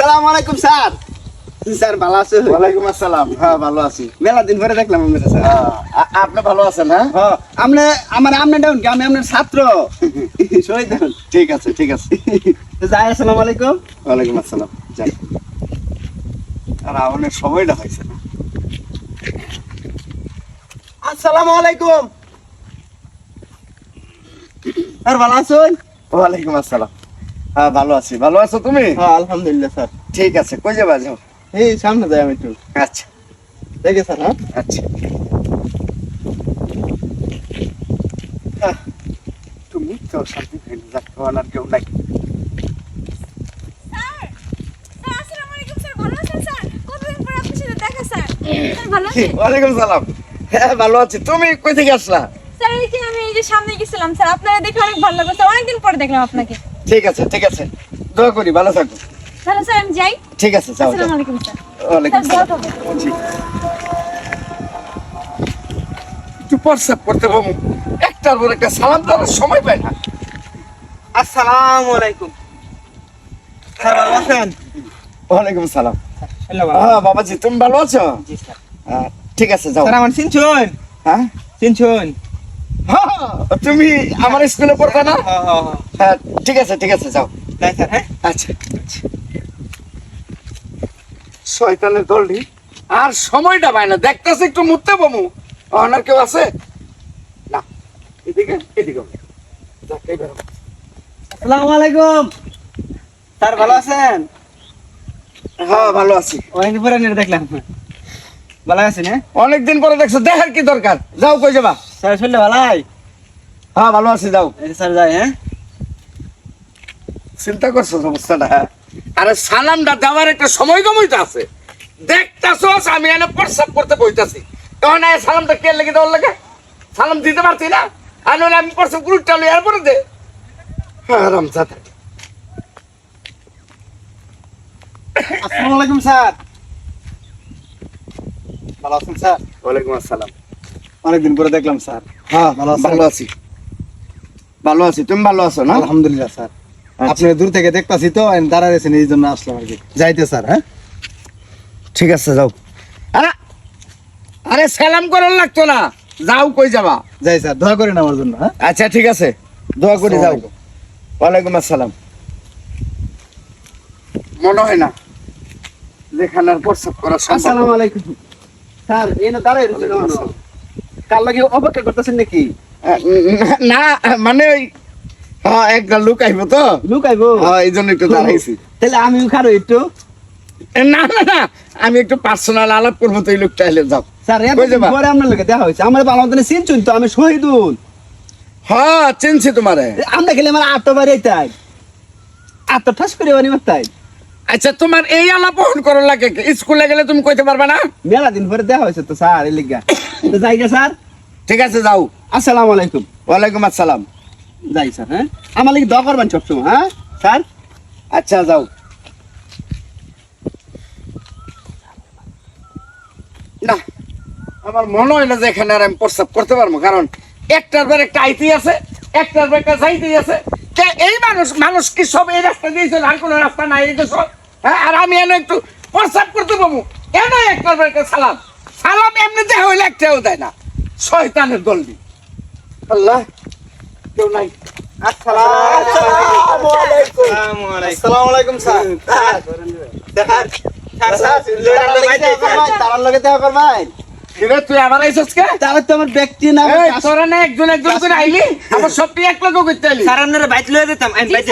আসসালামু আলাইকুম sir. Sir ভালো আছো। ওয়ালাইকুম আসসালাম। হ্যাঁ ভালো আছি। মেলা দিন পরে দেখলাম স্যার। আপনি ভালো আছেন হ্যাঁ? হ্যাঁ আপনি আমার আপনি ডাউন কি? আমি আপনার ছাত্র। সই ঠিক আছে ঠিক আছে। যাই আসসালামু আলাইকুম। ওয়ালাইকুম আসসালাম। যাই। আর অনেক সময়টা হয়েছে না। আসসালামু আলাইকুম। স্যার ভালো আছেন? ওয়ালাইকুম আসসালাম। হ্যাঁ ভালো আছি। ভালো আছো তুমি? হ্যাঁ আলহামদুলিল্লাহ স্যার। ঠিক আছে কই যাবা যাও? এই সামনে যাই আমি একটু। আচ্ছা। দেখে স্যার হ্যাঁ? আচ্ছা। তুমি তো শান্তি যাক তোমার আর কেউ নাই। স্যার স্যার আসসালামু আলাইকুম স্যার ভালো আছেন স্যার? কতদিন পর আপনার সাথে দেখা স্যার? স্যার ভালো আছেন? ওয়ালাইকুম সালাম। হ্যাঁ ভালো আছি। তুমি কই থেকে আসলা? স্যার এই আমি এই যে সামনে গেছিলাম স্যার আপনারা দেখে অনেক ভালো লাগল স্যার অনেকদিন পর দেখলাম আপনাকে। ঠিক আছে ঠিক আছে। দোয়া করি ভালো থাকো। তাহলে স্যার আমি যাই। ঠিক আছে যাও যাও। আসসালামু আলাইকুম স্যার। ওয়ালাইকুম। একটু করতে একটার পর একটা সালাম দেওয়ার সময় পায় না। আসসালামু আলাইকুম। স্যার ভালো আছেন? ওয়ালাইকুম সালাম। হ্যাঁ বাবাজি তুমি ভালো আছো? জি স্যার। ঠিক আছে যাও। স্যার আমার চিনছুন হ্যাঁ? চিনছুন হ্যাঁ, তুমি আমার স্কুলে পড়বে না? হ্যাঁ হ্যাঁ হ্যাঁ। হ্যাঁ ঠিক আছে ঠিক আছে যাও। হ্যাঁ? আচ্ছা শয়তানের দলটি আর সময়টা পায় না। দেখতেছে একটু মুততে বমু। অনার কেউ আছে? না। এদিকে এদিকে। যাক, আসসালামু আলাইকুম। স্যার ভালো আছেন? হ্যাঁ ভালো আছি। পরে দেখলাম। ভালো আছেন হ্যাঁ? অনেকদিন পরে দেখছ দেখার কি দরকার? যাও কই যাবা? স্যার শুনলে ভালাই? হ্যাঁ ভালো আছি যাও। স্যার যাই হ্যাঁ? চিন্তা করছ সমস্যাটা হ্যাঁ? আরে সালামটা দেওয়ার একটা সময় কমই তো আছে। দেখতাছো আমি এনে প্রস্রাব করতে বইতাছি। তখন এই সালামটা কে লেগে দেওয়ার লাগে? সালাম দিতে পারছি না? আর নইলে আমি প্রস্রাব গুরুটা লই এরপরে দে। হ্যাঁ রামজাদা আসসালামু আলাইকুম স্যার। ভালো আছেন স্যার? ওয়ালাইকুম আসসালাম। অনেকদিন পরে দেখলাম স্যার। হ্যাঁ ভালো আছেন? ভালো আছি। ভালো আছি। তুমি ভালো আছো না? আলহামদুলিল্লাহ স্যার। আচ্ছা। আপনি দূর থেকে দেখতাছি তো দাঁড়ায় আছেন এই জন্য আসলাম আর কি। যাইতে স্যার হ্যাঁ? ঠিক আছে যাও। আরে আরে সালাম করার লাগতো না। যাও কই যাবা? যাই স্যার দোয়া করেন আমার জন্য হ্যাঁ? আচ্ছা ঠিক আছে। দোয়া করে যাও। ওয়ালাইকুম আসসালাম। মনে হয় না লেখানার প্রস্তাব করা আসসালামু আলাইকুম। স্যার না দাঁড়ায় রয়েছে ওয়ালাইকুম কেন? কার লাগে অপেক্ষা করতেছেন নাকি? না মানে হ্যাঁ একটা লোক আইবো তো। লুক আইবো? হ্যাঁ এই জন্য একটু দাঁড়াইছি তাহলে আমি খারো একটু। না না না আমি একটু পার্সোনাল আলাপ করব তো এই লোকটা এলে যাও। স্যার? পরে আপনার লোকে দেখা হয়েছে। আমার ভালো মতন চিনছুন তো আমি শহীদুল। হ্যাঁ চিনছি তোমারে। আমরা খেলে আমার আটটা বাড়ি তাই। আটটা ঠাস করে বাড়ি তাই আচ্ছা তোমার এই আলাপ বহন করার লাগে? স্কুলে গেলে তুমি কইতে পারবে না? মেলা দিন পরে দেখা হয়েছে তো স্যার এই লিগা। তো যাই গে স্যার। ঠিক আছে যাও। আসসালামু আলাইকুম। ওয়ালাইকুম আসসালাম। যাই স্যার হ্যাঁ? আমার লাগে দোয়া করবেন সবসময় হ্যাঁ? স্যার? আচ্ছা যাও। না আমার মনে হয় না যে এখানে আর আমি প্রস্তাব করতে পারব কারণ একটার পর একটা আইতি আছে একটার পর একটা যাইতে আছে। এই মানুষ মানুষ কি সব এই রাস্তা দিয়েছে? আর কোনো রাস্তা নাই এই তো সব। আর আমি এনে একটু প্রস্তাব করতে পারব কেন সালাম। সালাম এমনি হইলে একটাও দেয় না। শয়তানের আল্লাহ কেউ নাই। আসসালামু আলাইকুম। আসসালামু আলাইকুম স্যার। স্যার স্যার তার লগে দেখা করবেন কিরে তুই আমার আইসস কে? তাহলে তো আমার ব্যক্তি না এই তোরা না একজন একজন করে আইলি? আমার সব তুই এক লোক করতে আইলি? স্যার আপনারা বাইক লয়ে দিতাম আমি বাইক